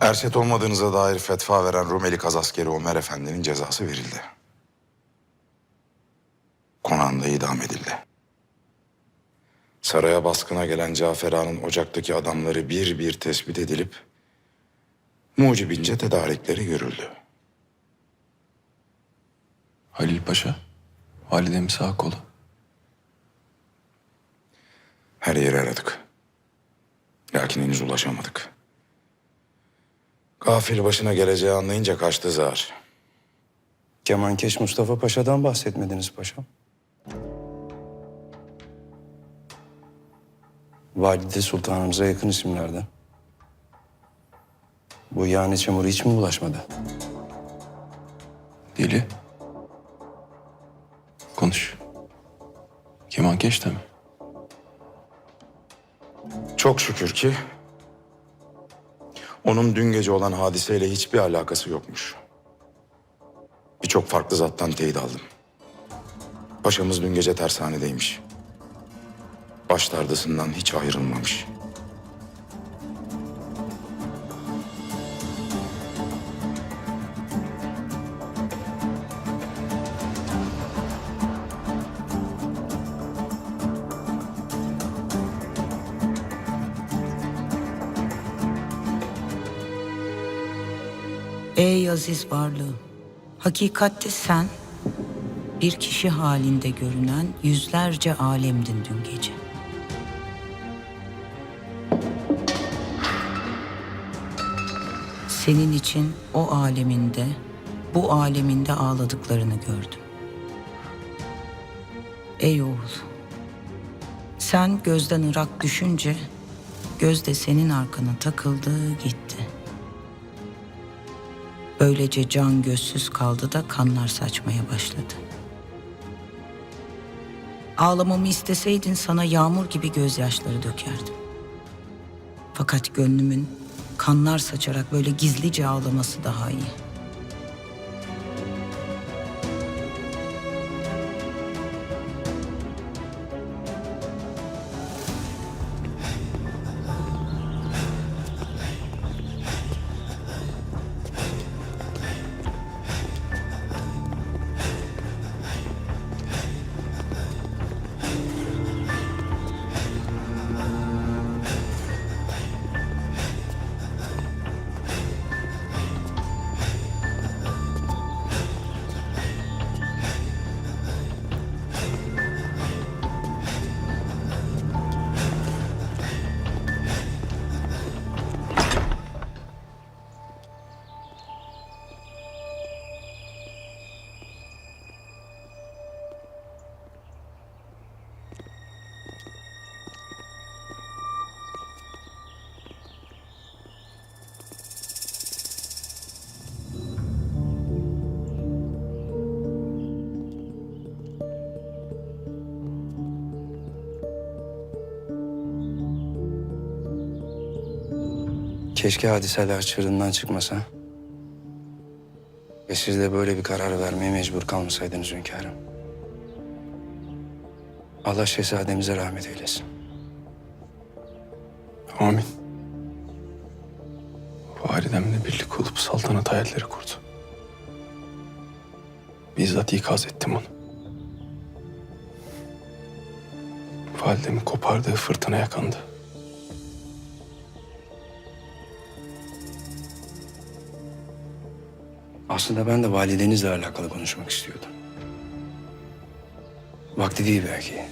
Erşet olmadığınıza dair fetva veren Rumeli kazaskeri Ömer Efendi'nin cezası verildi. Konağında idam edildi. Saraya baskına gelen Cafer Ağa'nın ocaktaki adamları bir bir tespit edilip mucibince tedarikleri görüldü. Halil Paşa, validem sağ kolu. Her yeri aradık. Lakin henüz ulaşamadık. Gafil başına geleceği anlayınca kaçtı zar. Kemankeş Mustafa Paşa'dan bahsetmediniz paşam. Valide Sultanımıza yakın isimlerden. Bu yani çamuru hiç mi bulaşmadı? Deli. Konuş. Kemankeş de mi? Çok şükür ki onun dün gece olan hadiseyle hiçbir alakası yokmuş. Birçok farklı zattan teyit aldım. Paşamız dün gece tersanedeymiş. Baş dardısından hiç ayrılmamış. Ey aziz varlığım, hakikatte sen bir kişi halinde görünen yüzlerce alemdin dün gece. Senin için o aleminde, bu aleminde ağladıklarını gördüm. Ey oğul, sen gözden ırak düşünce, göz de senin arkana takıldı gitti.'' Böylece can gözsüz kaldı da kanlar saçmaya başladı. Ağlamamı isteseydin sana yağmur gibi gözyaşları dökerdim. Fakat gönlümün kanlar saçarak böyle gizlice ağlaması daha iyi. Keşke hadiseler çığırından çıkmasa. Ve siz de böyle bir karar vermeye mecbur kalmasaydınız hünkârım. Allah şehzademize rahmet eylesin. Amin. Validemle birlik olup saltanat hayalleri kurdu. Bizzat ikaz ettim onu. Validemin kopardığı fırtına yakandı. Aslında ben de validenizle alakalı konuşmak istiyordum. Vakti değil belki.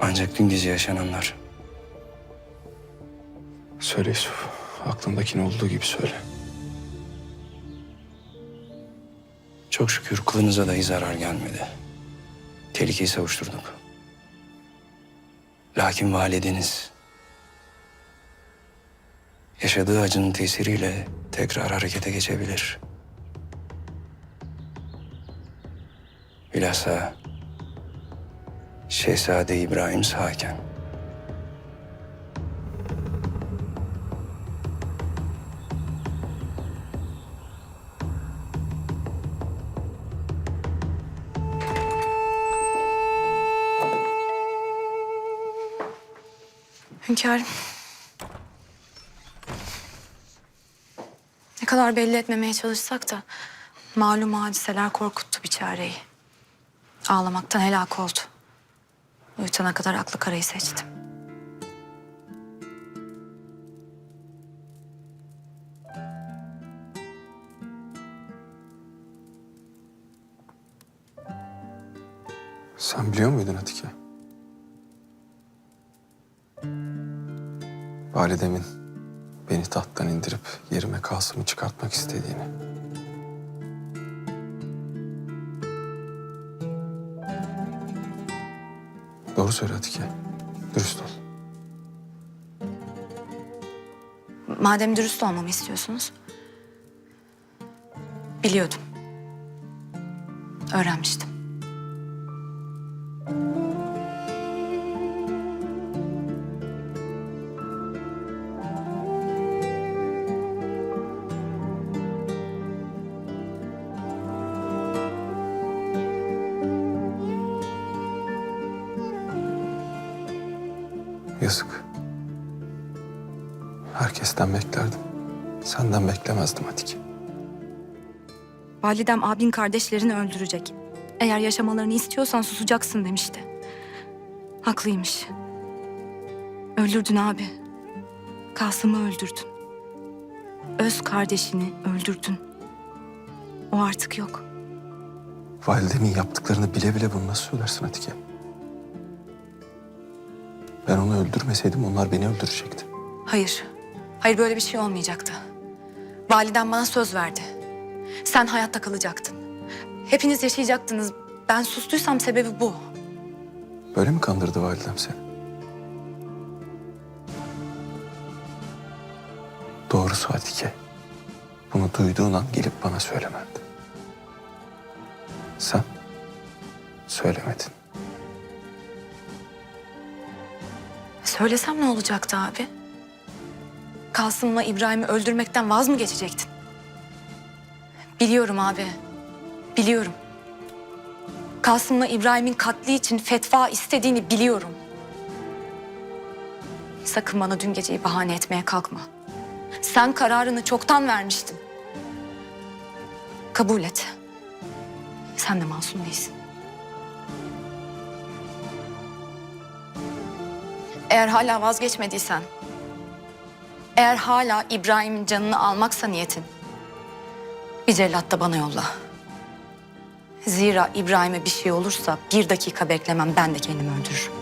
Ancak dün gece yaşananlar Söyle Yusuf. Aklındakini olduğu gibi söyle. çok şükür kılınıza dahi zarar gelmedi. Tehlikeyi savuşturduk. Lakin valideniz yaşadığı acının tesiriyle tekrar harekete geçebilir. Bilhassa Şehzade İbrahim sağken. Hünkârım. Kadar belli etmemeye çalışsak da malum hadiseler korkuttu biçareyi. Ağlamaktan helak oldu. Uyutana kadar aklı karayı seçtim. Sen biliyor muydun Atike? Validemin beni tahttan indirip yerime Kasım'ı çıkartmak istediğini. Doğru söyle Atike. Dürüst ol. Madem dürüst olmamı istiyorsunuz. Biliyordum. Öğrenmiştim. Yazık. Herkesten beklerdim. Senden beklemezdim Atike. Validem abin kardeşlerini öldürecek. Eğer yaşamalarını istiyorsan susacaksın demişti. Haklıymış. Öldürdün abi. Kasım'ı öldürdün. Öz kardeşini öldürdün. O artık yok. Validemin yaptıklarını bile bile bunu nasıl söylersin Atike? Ben onu öldürmeseydim onlar beni öldürecekti. Hayır. Hayır böyle bir şey olmayacaktı. Validem bana söz verdi. Sen hayatta kalacaktın. Hepiniz yaşayacaktınız. Ben sustuysam sebebi bu. Böyle mi kandırdı validem seni? Doğrusu Atike. Bunu duyduğun an gelip bana söylemerdi. Sen söylemedin. Söylesem ne olacaktı abi? Kasım'la İbrahim'i öldürmekten vaz mı geçecektin? Biliyorum abi. Biliyorum. Kasım'la İbrahim'in katli için fetva istediğini biliyorum. Sakın bana dün geceyi bahane etmeye kalkma. Sen kararını çoktan vermiştin. Kabul et. Sen de masum değilsin. Eğer hala vazgeçmediysen, eğer hala İbrahim'in canını almaksa niyetin, bir cellat da bana yolla. Zira İbrahim'e bir şey olursa bir dakika beklemem ben de kendimi öldürürüm.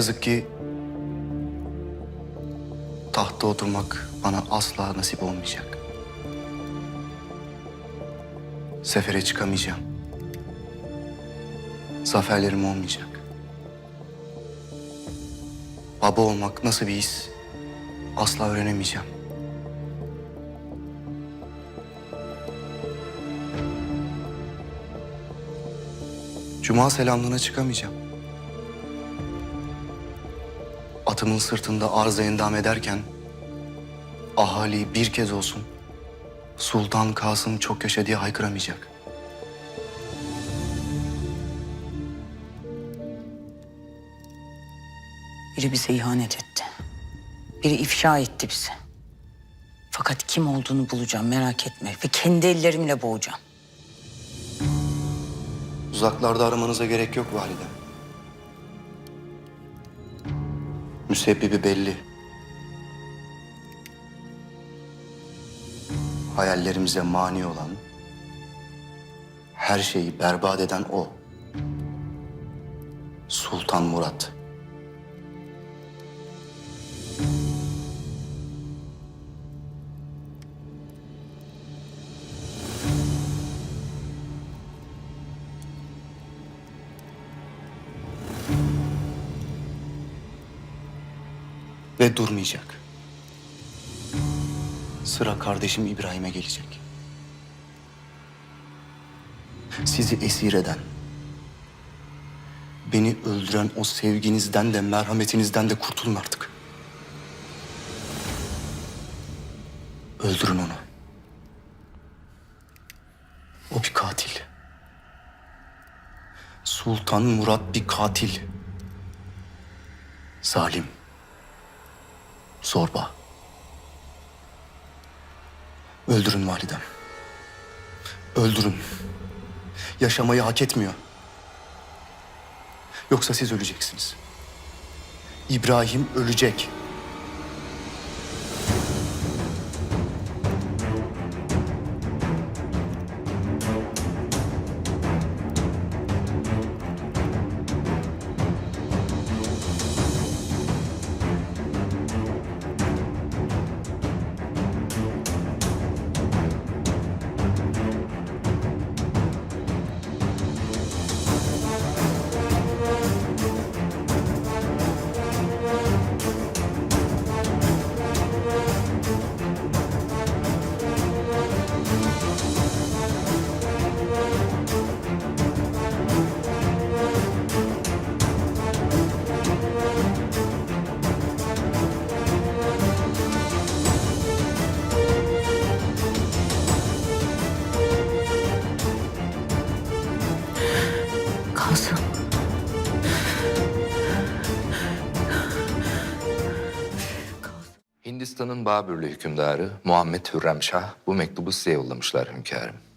Yazık ki tahtta oturmak bana asla nasip olmayacak. Sefere çıkamayacağım. Zaferlerim olmayacak. Baba olmak nasıl bir his asla öğrenemeyeceğim. Cuma selamlığına çıkamayacağım. Atımın sırtında arıza endam ederken ahali bir kez olsun Sultan Kasım çok yaşa diye haykıramayacak. Biri bize ihanet etti. Biri ifşa etti bizi. Fakat kim olduğunu bulacağım merak etme. Ve kendi ellerimle boğacağım. Uzaklarda aramanıza gerek yok valide. Müsebbibi belli. Hayallerimize mani olan, her şeyi berbat eden o. Sultan Murat. Ve durmayacak. Sıra kardeşim İbrahim'e gelecek. Sizi esir eden, beni öldüren o sevginizden de merhametinizden de kurtulun artık. Öldürün onu. O bir katil. Sultan Murat bir katil. Zalim. Zorba. Öldürün validem. Öldürün. Yaşamayı hak etmiyor. Yoksa siz öleceksiniz. İbrahim ölecek. Hindistan'ın Babürlü hükümdarı Muhammed Hürrem Şah bu mektubu size yollamışlar hünkârım.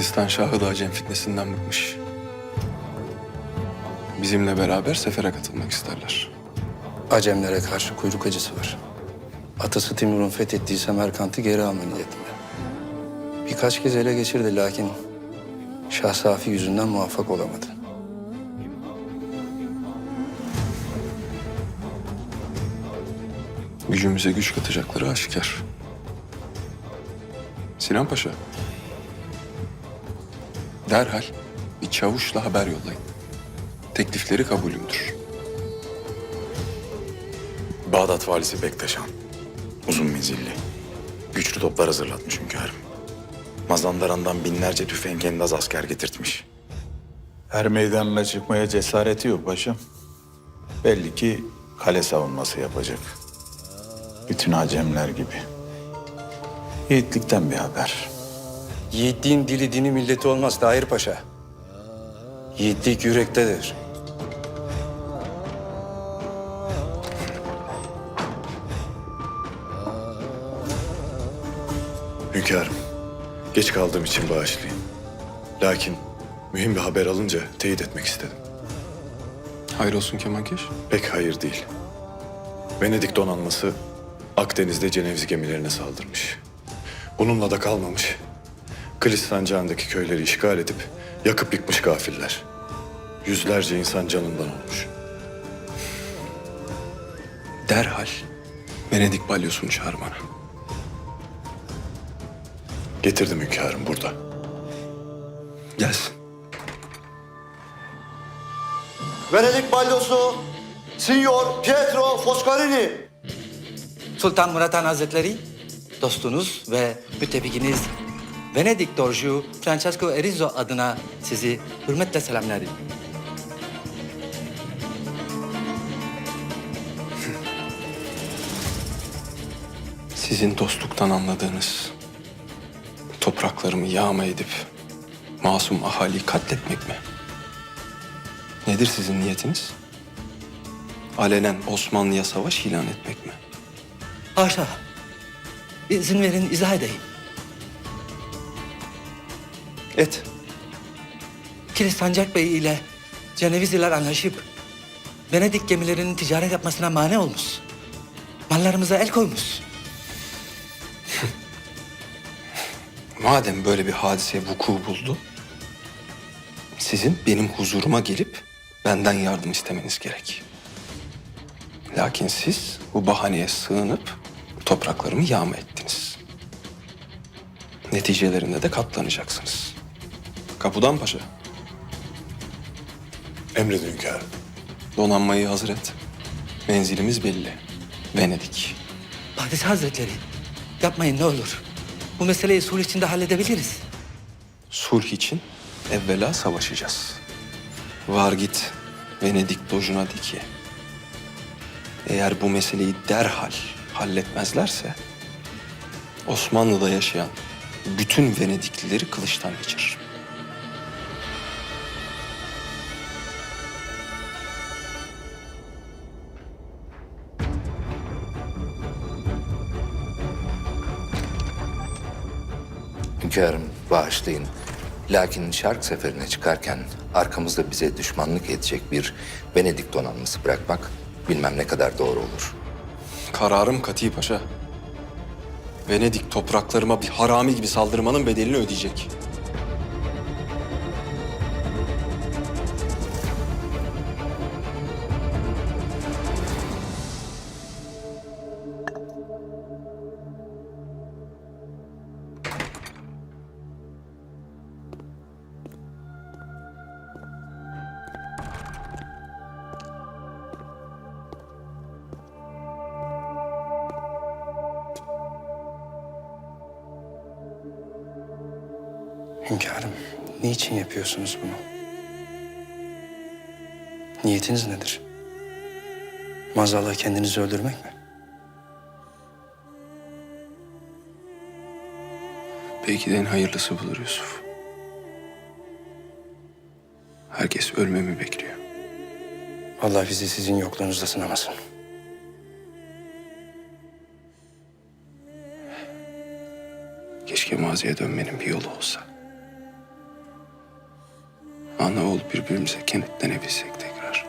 Hindistan Şahı da Acem fitnesinden bıkmış. Bizimle beraber sefere katılmak isterler. Acemlere karşı kuyruk acısı var. Atası Timur'un fethettiği Semerkant'ı geri alma niyetinde. Birkaç kez ele geçirdi lakin Şah Safi yüzünden muvaffak olamadı. Gücümüze güç katacakları aşikar. Sinan Paşa. Derhal bir çavuşla haber yollayın. Teklifleri kabulümdür. Bağdat valisi Bektaşan. Uzun menzilli. Güçlü toplar hazırlatmış hünkârım. Mazandaran'dan binlerce tüfenkendaz asker getirtmiş. Her meydanına çıkmaya cesareti yok paşam. Belli ki kale savunması yapacak. Bütün Acemler gibi. Yiğitlikten bir haber. Yiğitliğin dili dini milleti olmaz Tahir Paşa. Yiğitlik yürektedir. Hünkârım, geç kaldığım için bağışlayın. Lakin mühim bir haber alınca teyit etmek istedim. Hayrolsun Kemalkeş. Pek hayır değil. Venedik donanması Akdeniz'de Ceneviz gemilerine saldırmış. Bununla da kalmamış. Kilis sancağındaki köyleri işgal edip yakıp yıkmış gafiller. Yüzlerce insan canından olmuş. Derhal Venedik balyosunu çağır bana. Getirdim hünkârım burada. Gelsin. Venedik balyosu Signor Pietro Foscarini. Sultan Murat Han Hazretleri, dostunuz ve müttefikiniz Venedik Dorju Francesco Erizzo adına sizi hürmetle selamlarım. Sizin dostluktan anladığınız topraklarımı yağma edip masum ahaliyi katletmek mi? Nedir sizin niyetiniz? Alenen Osmanlı'ya savaş ilan etmek mi? Haşa. İzin verin izah edeyim. Et. Kilis Sancak Bey ile Cenevizliler anlaşıp Venedik gemilerinin ticaret yapmasına mani olmuş. mallarımıza el koymuş. Madem böyle bir hadise vuku buldu, sizin benim huzuruma gelip benden yardım istemeniz gerek. Lakin siz bu bahaneye sığınıp topraklarımı yağma ettiniz. Neticelerinde de katlanacaksınız. Kapıdan paşa, Emredin hünkârım. donanmayı hazır et. Menzilimiz belli. Venedik. Padişah Hazretleri yapmayın ne olur. Bu meseleyi sulh içinde halledebiliriz. Sulh için evvela savaşacağız. Var git Venedik dojuna de ki... ...eğer bu meseleyi derhal halletmezlerse... ...Osmanlı'da yaşayan bütün Venediklileri kılıçtan geçirir. Hünkârım bağışlayın. Lakin şark seferine çıkarken arkamızda bize düşmanlık edecek bir Venedik donanması bırakmak bilmem ne kadar doğru olur. Kararım Kati Paşa. Venedik topraklarıma bir harami gibi saldırmanın bedelini ödeyecek. Hünkârım, niçin yapıyorsunuz bunu? Niyetiniz nedir? Maazallah kendinizi öldürmek mi? Belki de en hayırlısı budur Yusuf. Herkes ölmemi bekliyor. Allah bizi sizin yokluğunuzda sınamasın. Keşke maziye dönmenin bir yolu olsa. Ana oğul birbirimize kenetlenebilsek tekrar.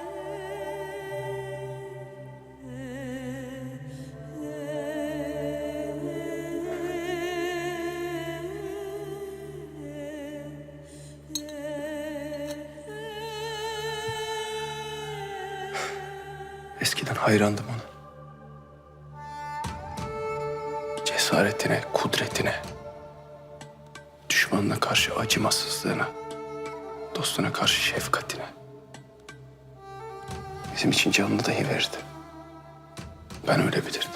Eskiden hayrandım ona. Cesaretine, kudretine, düşmanına karşı acımasızlığına, dostuna karşı şefkatine. Bizim için canını dahi verirdi. Ben öyle bilirdim.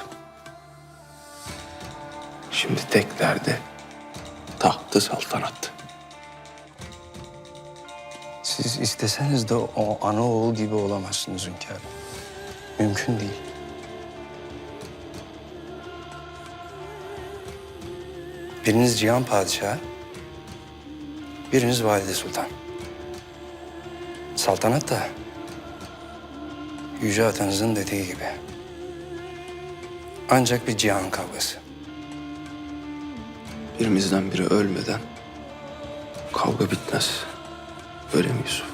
Şimdi tek derdi tahtı saltanattı. Siz isteseniz de o ana oğul gibi olamazsınız hünkârım. Mümkün değil. Biriniz Cihan Padişahı, biriniz Valide Sultan. Saltanat da Yüce Atanızın dediği gibi. Ancak bir cihan kavgası. Birimizden biri ölmeden kavga bitmez. Öyle mi Yusuf?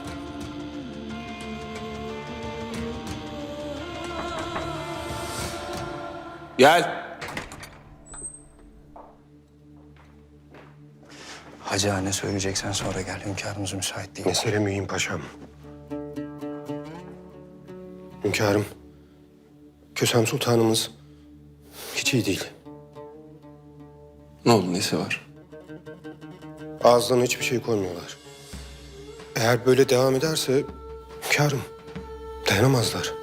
Gel. Hacı Ağa ne söyleyeceksen sonra gel. Hünkârımız müsait değil. Mesele mühim paşam. Hünkârım, Kösem Sultanımız hiç iyi değil. Ne oldu nesi var? Ağızlarına hiçbir şey koymuyorlar. Eğer böyle devam ederse hünkârım dayanamazlar.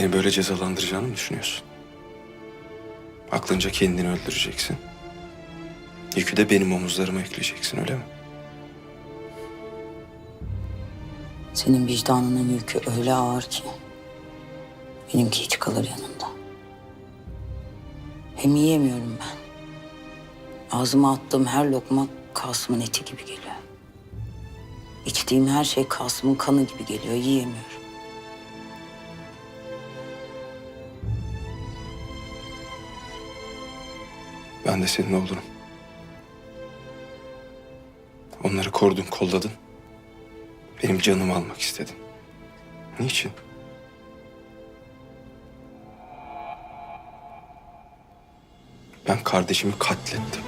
Beni böyle cezalandıracağını mı düşünüyorsun? Aklınca kendini öldüreceksin. Yükü de benim omuzlarıma yükleyeceksin öyle mi? Senin vicdanının yükü öyle ağır ki benimki hiç kalır yanında. Hem yiyemiyorum ben. Ağzıma attığım her lokma Kasım'ın eti gibi geliyor. İçtiğim her şey Kasım'ın kanı gibi geliyor. Yiyemiyorum. Ben de senin oğlunum. Onları korudun, kolladın. Benim canımı almak istedin. Niçin? Ben kardeşimi katlettim.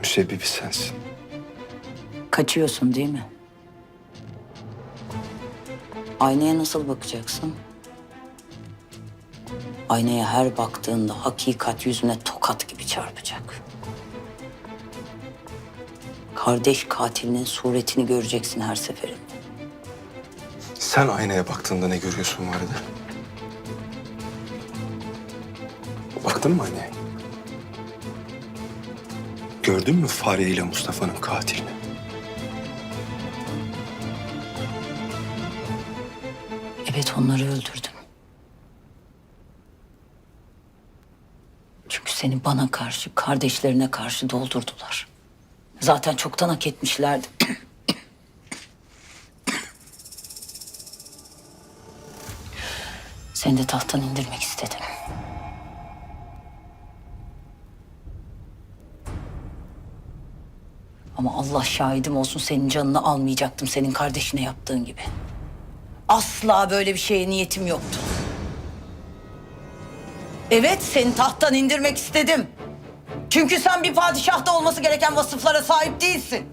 Müsebbibi sensin. Kaçıyorsun değil mi? Aynaya nasıl bakacaksın? Aynaya her baktığında hakikat yüzüne tokat gibi çarpacak. Kardeş katilinin suretini göreceksin her seferinde. Sen aynaya baktığında ne görüyorsun vardı? Baktın mı aynaya? Gördün mü Fahriye ile Mustafa'nın katilini? Evet onları öldürdüm. Çünkü seni bana karşı, kardeşlerine karşı doldurdular. Zaten çoktan hak etmişlerdi. Seni de tahttan indirmek istedim. Ama Allah şahidim olsun senin canını almayacaktım senin kardeşine yaptığın gibi. Asla böyle bir şeye niyetim yoktu. Evet seni tahttan indirmek istedim. Çünkü sen bir padişahta olması gereken vasıflara sahip değilsin.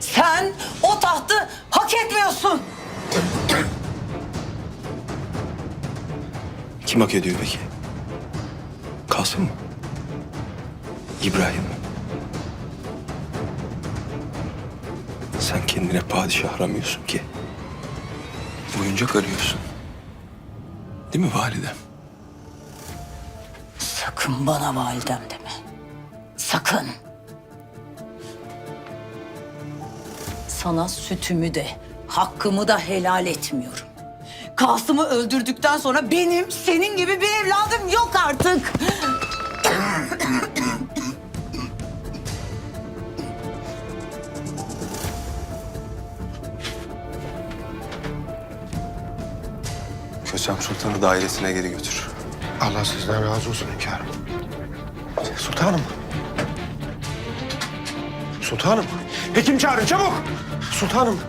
Sen o tahtı hak etmiyorsun. Kim hak ediyor peki? Kasım mı? İbrahim mi? Sen kendine padişah aramıyorsun ki. Oyuncak arıyorsun. Değil mi validem? Sakın bana validem deme. Sakın. Sana sütümü de, hakkımı da helal etmiyorum. Kasım'ı öldürdükten sonra benim senin gibi bir evladım yok artık. Kösem Sultan'ı dairesine geri götür. Allah sizden razı olsun hünkârım. Sultanım. Sultanım. Hekim çağırın çabuk. Sultanım.